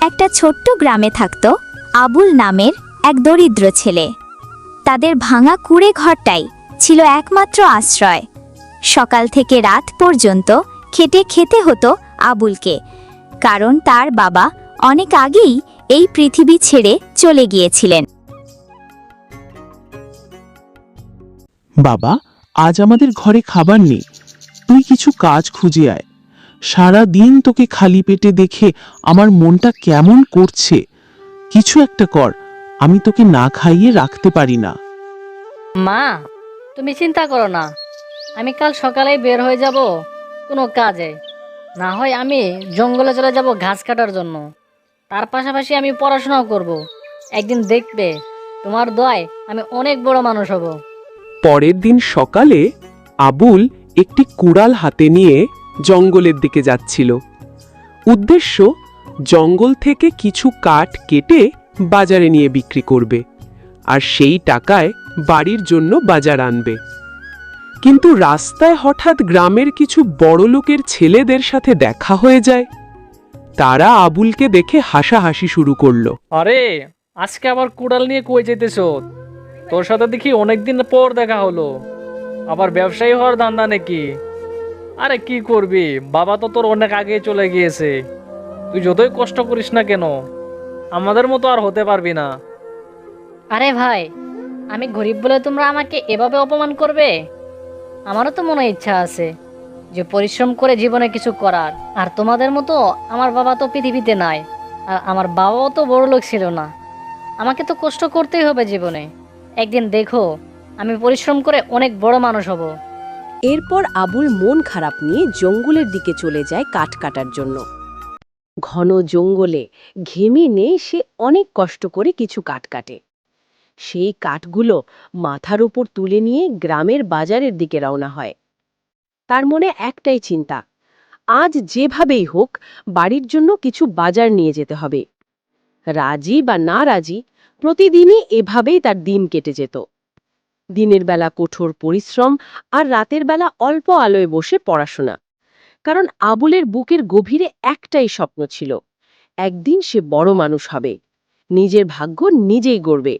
একটা ছোট্ট গ্রামে থাকত আবুল নামের এক দরিদ্র ছেলে। তাদের ভাঙা কুড়ে ঘরটাই ছিল একমাত্র আশ্রয়। সকাল থেকে রাত পর্যন্ত খেটে খেতে হতো আবুলকে, কারণ তার বাবা অনেক আগেই এই পৃথিবী ছেড়ে চলে গিয়েছিলেন। বাবা, আজ আমাদের ঘরে খাবার নেই। তুই কিছু কাজ খুঁজে আয়। সারা দিন তোকে খালি পেটে দেখে আমার মনটা কেমন করছে। কিছু একটা কর আমি তোকে না খাইয়ে রাখতে পারি না। মা তুমি চিন্তা করো না। আমি কাল সকালে বের হয়ে যাব কোনো কাজে। না হয় আমি জঙ্গলে চলে যাব ঘাস কাটার জন্য। তার পাশাপাশি আমি পড়াশোনাও করব। একদিন দেখবে তোমার দোয়ায় আমি অনেক বড় মানুষ হব। পরের দিন সকালে আবুল একটি কুড়াল হাতে নিয়ে জঙ্গলের দিকে যাচ্ছিল। উদ্দেশ্য, জঙ্গল থেকে কিছু কাঠ কেটে বাজারে নিয়ে বিক্রি করবে, আর সেই টাকায় বাড়ির জন্য বাজার আনবে। কিন্তু রাস্তায় হঠাৎ গ্রামের কিছু বড় লোকের ছেলেদের সাথে দেখা হয়ে যায়। তারা আবুলকে দেখে হাসাহাসি শুরু করল। আরে, আজকে আবার কুড়াল নিয়ে কই যেতেছ? তোর সাথে দেখি অনেকদিন পর দেখা হলো। আবার ব্যবসায়ী হওয়ার ধান্দা নাকি? আরে কি করবি? বাবা তো তোর অনেক আগে চলে গিয়েছে। তুই যতই কষ্ট করিস না কেন, আমাদের মতো আর হতে পারবি না। আরে ভাই, আমি গরিব বলে তোমরা আমাকে এভাবে অপমান করবে? আমারও তো মনে ইচ্ছা আছে যে পরিশ্রম করে জীবনে কিছু করার। আর তোমাদের মতো আমার বাবা তো পৃথিবীতে নাই, আর আমার বাবাও তো বড় লোক ছিল না। আমাকে তো কষ্ট করতেই হবে জীবনে। একদিন দেখো, আমি পরিশ্রম করে অনেক বড় মানুষ হব। এরপর আবুল মন খারাপ নিয়ে জঙ্গলের দিকে চলে যায় কাঠ কাটার জন্য। ঘন জঙ্গলে ঘেমে নেই সে অনেক কষ্ট করে কিছু কাঠ কাটে। সেই কাঠগুলো মাথার উপর তুলে নিয়ে গ্রামের বাজারের দিকে রওনা হয়। তার মনে একটাই চিন্তা, আজ যেভাবেই হোক বাড়ির জন্য কিছু বাজার নিয়ে যেতে হবে। রাজি বা না রাজি, প্রতিদিনই এভাবেই তার দিন কেটে যেত। দিনের বেলা কঠোর পরিশ্রম আর রাতের বেলা অল্প আলোয় বসে পড়াশোনা। কারণ আবুলের বুকের গভীরে একটাই স্বপ্ন ছিল, একদিন সে বড় মানুষ হবে, নিজের ভাগ্য নিজেই গড়বে।